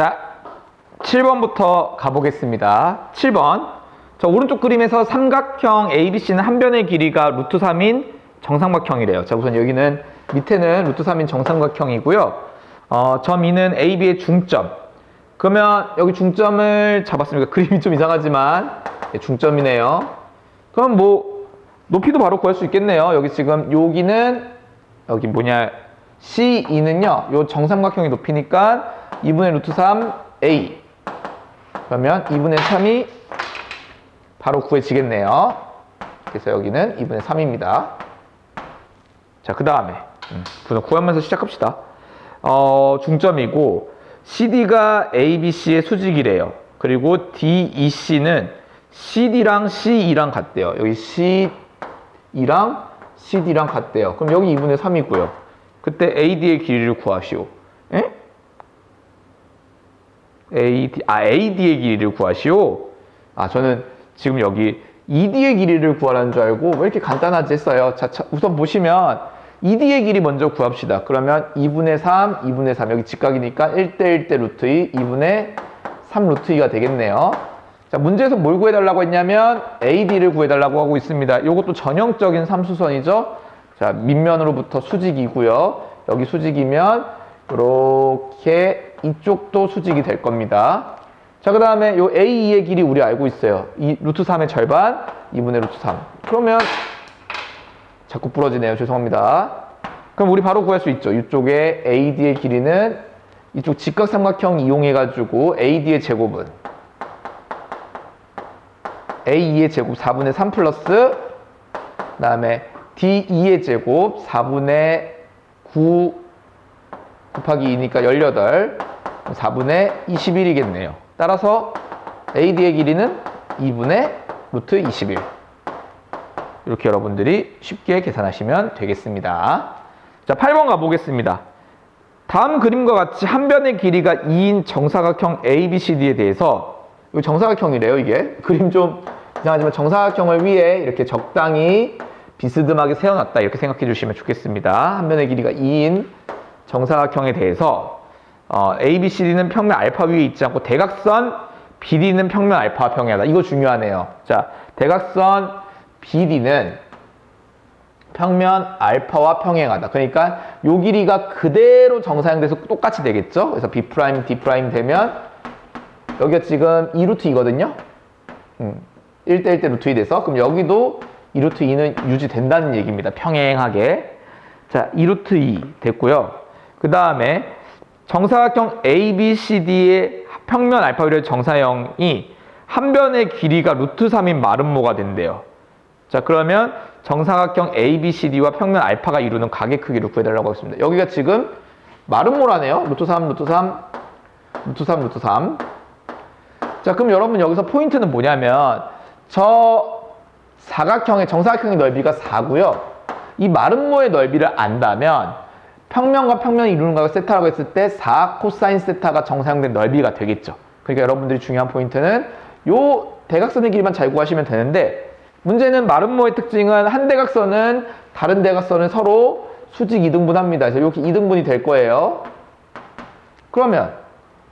자, 7번부터 가보겠습니다. 7번. 자, 오른쪽 그림에서 삼각형 ABC는 한 변의 길이가 루트 3인 정삼각형이래요. 자, 우선 여기는 밑에는 루트 3인 정삼각형이고요. 어, 점 2는 AB의 중점. 그러면 여기 중점을 잡았으니까 그림이 좀 이상하지만 예, 중점이네요. 그럼 뭐 높이도 바로 구할 수 있겠네요. 여기 지금 여기는 여기 뭐냐 C2는요. 요 정삼각형의 높이니까 2분의 루트 3 A 그러면 2분의 3이 바로 구해지겠네요. 그래서 여기는 2분의 3입니다. 자, 그 다음에 우선 구하면서 시작합시다. 어, 중점이고 CD가 ABC의 수직이래요. 그리고 DEC는 CD랑 CE랑 같대요. 여기 CE랑 CD랑 같대요. 그럼 여기 2분의 3이고요. 그때 AD의 길이를 구하시오. 에? AD, 아, AD의 길이를 구하시오. 아, 저는 지금 여기 ED의 길이를 구하라는 줄 알고 왜 이렇게 간단하지 했어요. 자, 자, 우선 보시면 ED의 길이 먼저 구합시다. 그러면 2분의 3, 2분의 3. 여기 직각이니까 1대 1대 루트 2, 2분의 3 루트 2가 되겠네요. 자, 문제에서 뭘 구해달라고 했냐면 AD를 구해달라고 하고 있습니다. 이것도 전형적인 삼수선이죠. 자, 밑면으로부터 수직이고요. 여기 수직이면 이렇게 이쪽도 수직이 될 겁니다. 자, 그 다음에 요 A2의 길이 우리 알고 있어요. 이 루트 3의 절반, 2분의 루트 3. 그러면 자꾸 부러지네요. 죄송합니다. 그럼 우리 바로 구할 수 있죠. 이쪽에 AD의 길이는 이쪽 직각삼각형 이용해가지고 AD의 제곱은 A2의 제곱 4분의 3 플러스 그 다음에 D2의 제곱 4분의 9 곱하기 2니까 18 4분의 21이겠네요. 따라서 AD의 길이는 2분의 루트 21 이렇게 여러분들이 쉽게 계산하시면 되겠습니다. 자, 8번 가보겠습니다. 다음 그림과 같이 한 변의 길이가 2인 정사각형 ABCD에 대해서 이 정사각형이래요, 이게. 그림 좀 이상하지만 정사각형을 위해 이렇게 적당히 비스듬하게 세워놨다 이렇게 생각해 주시면 좋겠습니다. 한 변의 길이가 2인 정사각형에 대해서 어, ABCD는 평면 알파 위에 있지 않고 대각선 BD는 평면 알파와 평행하다. 이거 중요하네요. 자, 대각선 BD는 평면 알파와 평행하다. 그러니까 요 길이가 그대로 정사형돼서 똑같이 되겠죠? 그래서 B 프라임, D 프라임 되면 여기가 지금 2루트 2거든요. 음, 1대 1대 루트 2 돼서 그럼 여기도 2루트 2는 유지된다는 얘기입니다. 평행하게. 자, 2루트 2 됐고요. 그 다음에 정사각형 ABCD의 평면 알파 위의 정사형이 한 변의 길이가 루트 3인 마름모가 된대요. 자, 그러면 정사각형 ABCD와 평면 알파가 이루는 각의 크기를 구해달라고 하겠습니다. 여기가 지금 마름모라네요. 루트 3, 루트 3, 루트 3, 루트 3. 자, 그럼 여러분 여기서 포인트는 뭐냐면 저 사각형의 정사각형의 넓이가 4고요. 이 마름모의 넓이를 안다면 평면과 평면이 이루는 각을 세타라고 했을 때 4 코사인 세타가 정사형된 넓이가 되겠죠. 그러니까 여러분들이 중요한 포인트는 요 대각선의 길이만 잘 구하시면 되는데 문제는 마름모의 특징은 한 대각선은 다른 대각선은 서로 수직 이등분합니다. 그래서 이렇게 이등분이 될 거예요. 그러면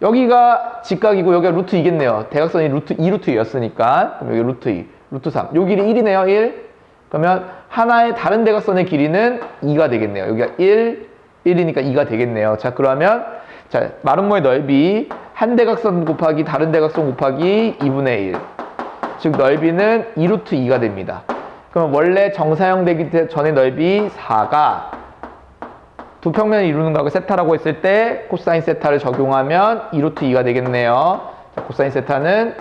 여기가 직각이고 여기가 루트 2겠네요. 대각선이 루트 2 루트 2였으니까 그럼 여기 루트 2, 루트 3. 요 길이 1이네요. 1. 그러면 하나의 다른 대각선의 길이는 2가 되겠네요. 여기가 1, 1이니까 2가 되겠네요. 자, 그러면 자, 마름모의 넓이 한 대각선 곱하기 다른 대각선 곱하기 2분의 1. 즉 넓이는 2루트 2가 됩니다. 그럼 원래 정사형 되기 전의 넓이 4가 두 평면을 이루는 각을 세타라고 했을 때 코사인 세타를 적용하면 2루트 2가 되겠네요. 자, 코사인 세타는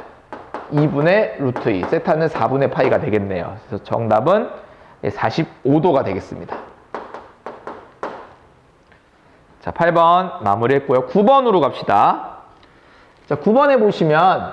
2분의 루트 2, 세타는 4분의 파이가 되겠네요. 그래서 정답은 45도가 되겠습니다. 자, 8번 마무리했고요. 9번으로 갑시다. 자, 9번에 보시면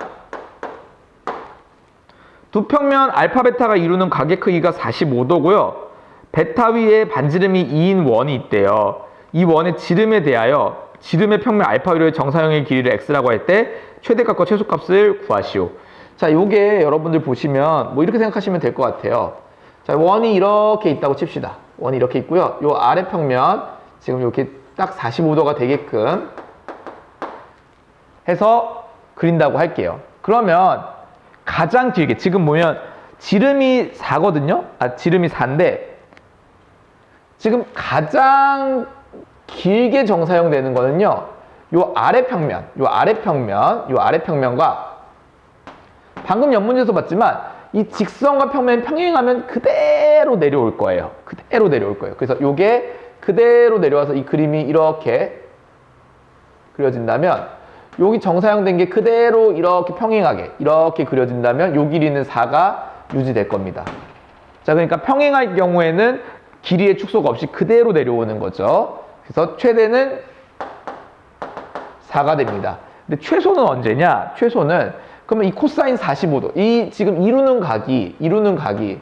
두 평면 알파 베타가 이루는 각의 크기가 45도고요. 베타 위에 반지름이 2인 원이 있대요. 이 원의 지름에 대하여 지름의 평면 알파 위로의 정사형의 길이를 x라고 할 때 최대값과 최소값을 구하시오. 자, 요게 여러분들 보시면 뭐 이렇게 생각하시면 될 것 같아요. 자, 원이 이렇게 있다고 칩시다. 원이 이렇게 있고요. 요 아래 평면 지금 이렇게 딱 45도가 되게끔 해서 그린다고 할게요. 그러면 가장 길게 지금 보면 지름이 4거든요. 아 지름이 4인데 지금 가장 길게 정사용 되는 거는요. 요 아래 평면, 요 아래 평면, 요 아래 평면과 방금 연문제에서 봤지만 이 직선과 평면이 평행하면 그대로 내려올 거예요. 그대로 내려올 거예요. 그래서 요게 그대로 내려와서 이 그림이 이렇게 그려진다면 여기 정사형된 게 그대로 이렇게 평행하게 이렇게 그려진다면 요 길이는 4가 유지될 겁니다. 자, 그러니까 평행할 경우에는 길이의 축소가 없이 그대로 내려오는 거죠. 그래서 최대는 4가 됩니다. 근데 최소는 언제냐? 최소는 그러면 이 코사인 45도, 이 지금 이루는 각이 이루는 각이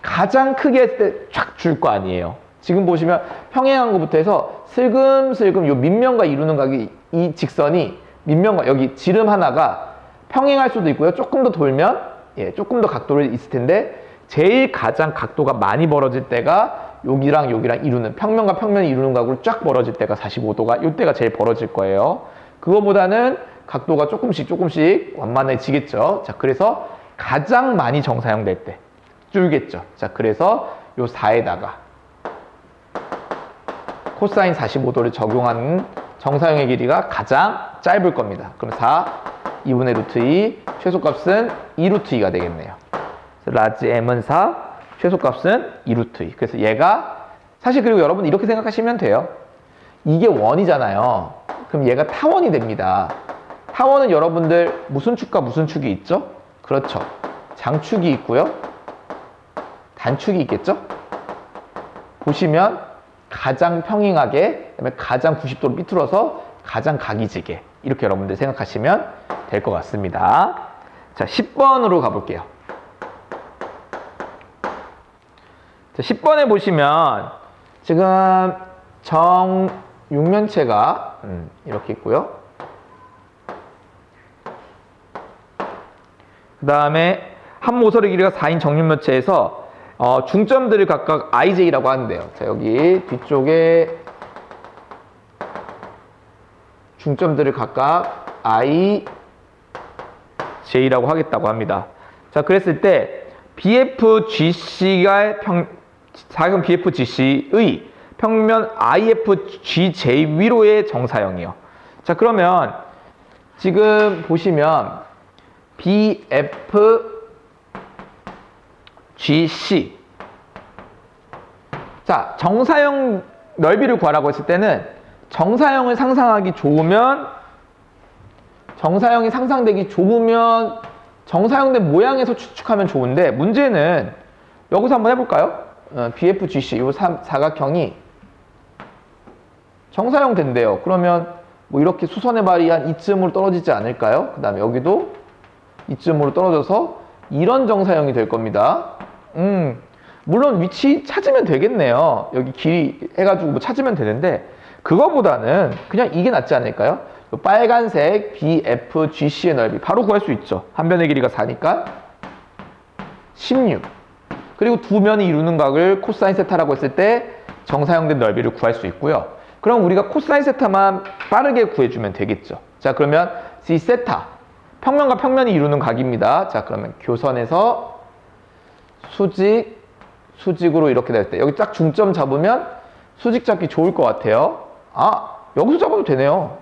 가장 크게 했을 때 쫙 줄 거 아니에요. 지금 보시면 평행한 것부터 해서 슬금슬금 요 밑면과 이루는 각이 이 직선이 밑면과 여기 지름 하나가 평행할 수도 있고요. 조금 더 돌면 예, 조금 더 각도를 있을 텐데 제일 가장 각도가 많이 벌어질 때가 여기랑 여기랑 이루는 평면과 평면이 이루는 각으로 쫙 벌어질 때가 45도가 이때가 제일 벌어질 거예요. 그거보다는 각도가 조금씩 조금씩 완만해지겠죠. 자, 그래서 가장 많이 정사형 될 때 줄겠죠. 자, 그래서 요 4에다가 코사인 45도를 적용하는 정사형의 길이가 가장 짧을 겁니다. 그럼 4, 2분의 루트 2, 최소값은 2 루트 2가 되겠네요. 라지 m은 4, 최소값은 2 루트 2. 그래서 얘가 사실 그리고 여러분 이렇게 생각하시면 돼요. 이게 원이잖아요. 그럼 얘가 타원이 됩니다. 타원은 여러분들 무슨 축과 무슨 축이 있죠? 그렇죠. 장축이 있고요. 단축이 있겠죠? 보시면 가장 평행하게 그다음에 가장 90도로 삐뚤어서 가장 각이 지게 이렇게 여러분들 생각하시면 될 것 같습니다. 자, 10번으로 가볼게요. 자, 10번에 보시면 지금 정 육면체가 음, 이렇게 있고요. 그 다음에 한 모서리 길이가 4인 정육면체에서 어, 중점들을 각각 IJ라고 하는데요. 자, 여기 뒤쪽에 중점들을 각각 IJ라고 하겠다고 합니다. 자, 그랬을 때 BFGC가 평, 사각형 BFGC의 평면 IFGJ 위로의 정사형이요. 자, 그러면 지금 보시면 BF GC. 자, 정사형 넓이를 구하라고 했을 때는 정사형을 상상하기 좋으면 정사형이 상상되기 좋으면 정사형된 모양에서 추측하면 좋은데 문제는 여기서 한번 해볼까요? 어, BFGC 이 사각형이 정사형 된대요. 그러면 뭐 이렇게 수선의 발이 한 이쯤으로 떨어지지 않을까요? 그 다음에 여기도 이쯤으로 떨어져서 이런 정사형이 될 겁니다. 음, 물론 위치 찾으면 되겠네요. 여기 길이 해가지고 뭐 찾으면 되는데, 그거보다는 그냥 이게 낫지 않을까요? 빨간색 BFGC의 넓이 바로 구할 수 있죠. 한 변의 길이가 4니까 16. 그리고 두 면이 이루는 각을 코사인 세타라고 했을 때 정사형된 넓이를 구할 수 있고요. 그럼 우리가 코사인 세타만 빠르게 구해주면 되겠죠. 자, 그러면 C 세타. 평면과 평면이 이루는 각입니다. 자, 그러면 교선에서 수직, 수직으로 이렇게 될 때 여기 딱 중점 잡으면 수직 잡기 좋을 것 같아요. 아, 여기서 잡아도 되네요.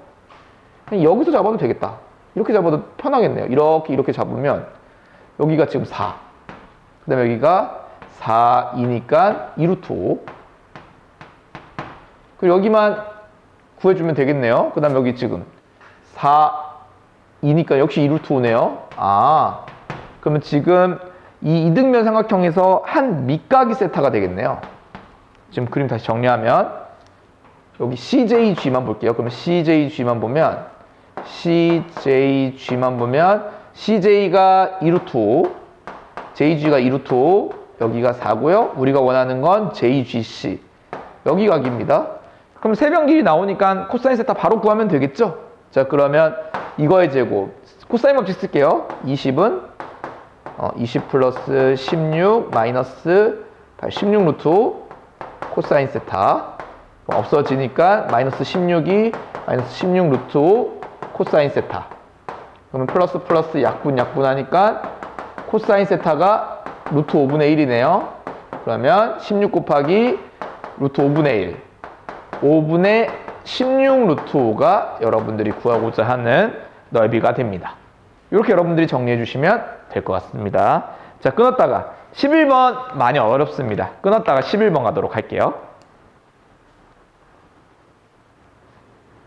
여기서 잡아도 되겠다. 이렇게 잡아도 편하겠네요. 이렇게 이렇게 잡으면 여기가 지금 4. 그 다음에 여기가 4이니까 2루트 5. 그리고 여기만 구해주면 되겠네요. 그 다음 여기 지금 4이니까 역시 2루트 5네요. 아, 그러면 지금 이 이등변 삼각형에서 한 밑각이 세타가 되겠네요. 지금 그림 다시 정리하면 여기 CJG만 볼게요. 그러면 CJG만 보면 CJG만 보면 CJ가 2루트 5, JG가 2루트 5, 여기가 4고요. 우리가 원하는 건 JGC. 여기 각입니다. 그럼 세변 길이 나오니까 코사인 세타 바로 구하면 되겠죠? 자, 그러면 이거의 제곱. 코사인 법칙 쓸게요. 20은 어, 20 플러스 16 마이너스 16 루트 5 코사인 세타 없어지니까 마이너스 16이 마이너스 16 루트 5 코사인 세타. 그러면 플러스 플러스 약분 약분 하니까 코사인 세타가 루트 5분의 1이네요. 그러면 16 곱하기 루트 5분의 1. 5분의 16 루트 5가 여러분들이 구하고자 하는 넓이가 됩니다. 이렇게 여러분들이 정리해 주시면 될 것 같습니다. 자, 끊었다가 11번 많이 어렵습니다. 끊었다가 11번 가도록 할게요.